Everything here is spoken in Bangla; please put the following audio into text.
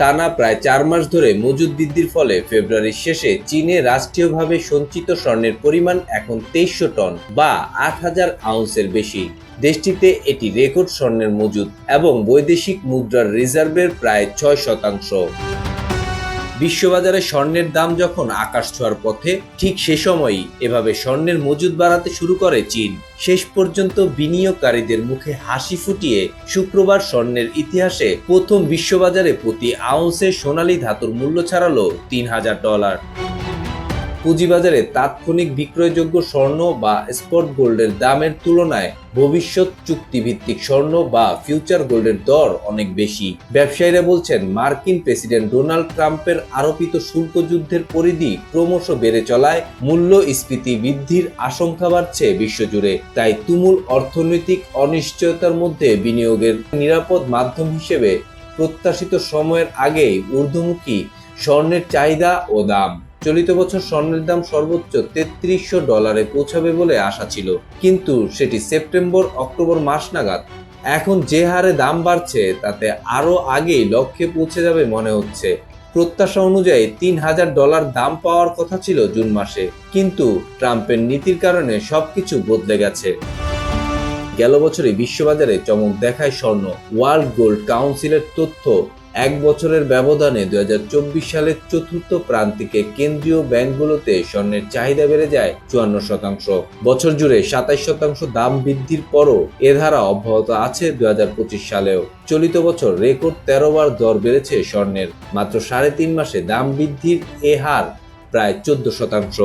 টানা প্রায় চার মাস ধরে মজুদ বৃদ্ধির ফলে ফেব্রুয়ারির শেষে চীনে রাষ্ট্রীয়ভাবে সঞ্চিত স্বর্ণের পরিমাণ এখন তেইশশো টন বা আট হাজার আউন্সের বেশি। দেশটিতে এটি রেকর্ড স্বর্ণের মজুদ এবং বৈদেশিক মুদ্রার রিজার্ভের প্রায় ছয় শতাংশ। বিশ্ববাজারে স্বর্ণের দাম যখন আকাশ ছোঁয়ার পথে, ঠিক সে সময়ই এভাবে স্বর্ণের মজুদ বাড়াতে শুরু করে চীন। শেষ পর্যন্ত বিনিয়োগকারীদের মুখে হাসি ফুটিয়ে শুক্রবার স্বর্ণের ইতিহাসে প্রথম বিশ্ববাজারে প্রতি আউন্সে সোনালী ধাতুর মূল্য ছাড়ালো তিন হাজার ডলার। পুঁজিবাজারে তাৎক্ষণিক বিক্রয়যোগ্য স্বর্ণ বা স্পট গোল্ডের দামের তুলনায় ভবিষ্যৎ চুক্তিভিত্তিক স্বর্ণ বা ফিউচার গোল্ডের দর অনেক বেশি। ব্যবসায়ীরা বলছেন, মার্কিন প্রেসিডেন্ট ডোনাল্ড ট্রাম্পের আরোপিত শুল্ক যুদ্ধের পরিধি ক্রমশ বেড়ে চলায় মূল্যস্ফীতি বৃদ্ধির আশঙ্কা বাড়ছে বিশ্বজুড়ে। তাই তুমুল অর্থনৈতিক অনিশ্চয়তার মধ্যে বিনিয়োগের নিরাপদ মাধ্যম হিসেবে প্রত্যাশিত সময়ের আগেই ঊর্ধ্বমুখী স্বর্ণের চাহিদা ও দাম। চলিত বছর স্বর্ণের দাম সর্বোচ্চ তেত্রিশশো ডলারে পৌঁছাবে বলে আশা ছিল। কিন্তু সেটি সেপ্টেম্বর, অক্টোবর মাস নাগাদ। এখন যে হারে দাম বাড়ছে, তাতে আরও আগেই লক্ষ্যে পৌঁছে যাবে মনে হচ্ছে। প্রত্যাশা অনুযায়ী তিন হাজার ডলার দাম পাওয়ার কথা ছিল জুন মাসে। কিন্তু ট্রাম্পের নীতির কারণে সবকিছু বদলে গেছে। গেল বছরে বিশ্ববাজারে চমক দেখায় স্বর্ণ। ওয়ার্ল্ড গোল্ড কাউন্সিলের তথ্য এক বছরের ব্যবধানে দুই হাজার চব্বিশ সালের চতুর্থ প্রান্তিকে কেন্দ্রীয় ব্যাংকগুলোতে স্বর্ণের চাহিদা বেড়ে যায় চুয়ান্ন শতাংশ। বছর জুড়ে সাতাইশ শতাংশ দাম বৃদ্ধির পরও এ ধারা অব্যাহত আছে দু হাজার পঁচিশ সালেও। চলিত বছর রেকর্ড তেরো বার দর বেড়েছে স্বর্ণের। মাত্র সাড়ে তিন মাসে দাম বৃদ্ধির এ হার প্রায় চোদ্দ শতাংশ।